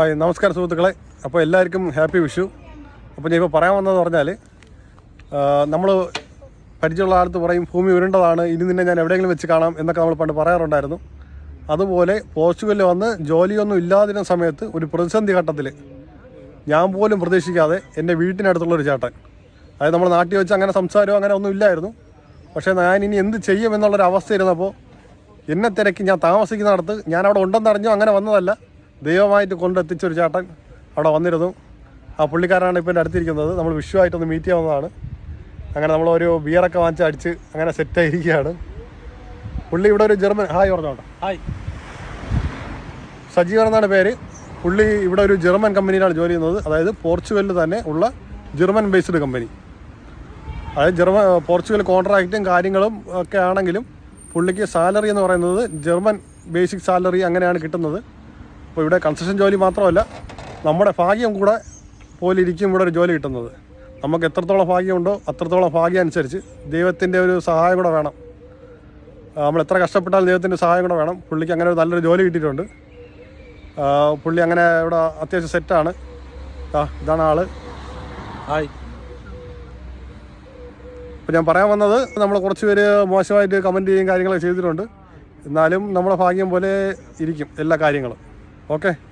Hi നമസ്കാരം സുഹൃത്തുക്കളെ. അപ്പോൾ എല്ലാവർക്കും ഹാപ്പി വിഷു. അപ്പോൾ ഞാൻ ഇപ്പോൾ പറയാൻ വന്നതെന്ന് പറഞ്ഞാൽ നമ്മൾ പരിചയമുള്ള ആളത്ത് പറയും ഭൂമി ഉരുണ്ടതാണ് ഇനി നിന്നെ ഞാൻ എവിടെയെങ്കിലും വെച്ച് കാണാം എന്നൊക്കെ നമ്മൾ പണ്ട് പറയാറുണ്ടായിരുന്നു. അതുപോലെ പോർച്ചുഗലിൽ വന്ന് ജോലിയൊന്നും ഇല്ലാതിരുന്ന സമയത്ത് ഒരു പ്രതിസന്ധി ഘട്ടത്തിൽ ഞാൻ പോലും പ്രതീക്ഷിക്കാതെ എന്റെ വീട്ടിനടുത്തുള്ളൊരു ചേട്ടൻ അതായത് നമ്മൾ നാട്ടിൽ വെച്ച് അങ്ങനെ സംസാരമോ അങ്ങനെ ഒന്നും ഇല്ലായിരുന്നു. പക്ഷേ ഞാൻ ഇനി എന്ത് ചെയ്യും എന്നുള്ളൊരു അവസ്ഥ ഇരുന്നപ്പോൾ എന്നെ തിരക്കി ഞാൻ താമസിക്കുന്നിടത്ത് ഞാൻ അവിടെ ഉണ്ടെന്നറിഞ്ഞോ അങ്ങനെ വന്നതല്ല. ദൈവമായിട്ട് കൊണ്ടെത്തിച്ചൊരു ചേട്ടൻ അവിടെ വന്നിരുന്നു. ആ പുള്ളിക്കാരനാണ് ഇപ്പോൾ എന്റെ അടുത്തിരിക്കുന്നത്. നമ്മൾ വിഷുവായിട്ടൊന്ന് മീറ്റ് ചെയ്യാവുന്നതാണ്. അങ്ങനെ നമ്മളൊരു ബിയറൊക്കെ വാങ്ങിച്ച് അടിച്ച് അങ്ങനെ സെറ്റായിരിക്കുകയാണ് പുള്ളി ഇവിടെ ഒരു ജർമ്മൻ ഹായ് പറഞ്ഞോട്ടെ. ഹായ് സജീവൻ എന്നാണ് പേര്. പുള്ളി ഇവിടെ ഒരു ജർമ്മൻ കമ്പനിയിലാണ് ജോലി ചെയ്യുന്നത്. അതായത് പോർച്ചുഗലിൽ തന്നെ ഉള്ള ജർമ്മൻ ബേസ്ഡ് കമ്പനി അതായത് ജർമ്മൻ പോർച്ചുഗൽ കോൺട്രാക്റ്റും കാര്യങ്ങളും ഒക്കെ ആണെങ്കിലും പുള്ളിക്ക് സാലറി എന്ന് പറയുന്നത് ജർമ്മൻ ബേസിക് സാലറി അങ്ങനെയാണ് കിട്ടുന്നത്. അപ്പോൾ ഇവിടെ കൺസ്ട്രക്ഷൻ ജോലി മാത്രമല്ല നമ്മുടെ ഭാഗ്യം കൂടെ പോലെ ഇരിക്കും ഇവിടെ ഒരു ജോലി കിട്ടുന്നത്. നമുക്ക് എത്രത്തോളം ഭാഗ്യമുണ്ടോ അത്രത്തോളം ഭാഗ്യം അനുസരിച്ച് ദൈവത്തിന്റെ ഒരു സഹായം കൂടെ വേണം. നമ്മൾ എത്ര കഷ്ടപ്പെട്ടാലും ദൈവത്തിന്റെ സഹായം കൂടെ വേണം. പുള്ളിക്ക് അങ്ങനെ ഒരു നല്ലൊരു ജോലി കിട്ടിയിട്ടുണ്ട്. പുള്ളി അങ്ങനെ ഇവിടെ അത്യാവശ്യം സെറ്റാണ് ആ ഇതാണ് ആൾ. ഹായ് അപ്പം ഞാൻ പറയാൻ വന്നത് നമ്മൾ കുറച്ച് പേര് മോശമായിട്ട് കമന്റ് ചെയ്യും കാര്യങ്ങളൊക്കെ ചെയ്തിട്ടുണ്ട്. എന്നാലും നമ്മുടെ ഭാഗ്യം പോലെ ഇരിക്കും എല്ലാ കാര്യങ്ങളും. Okay.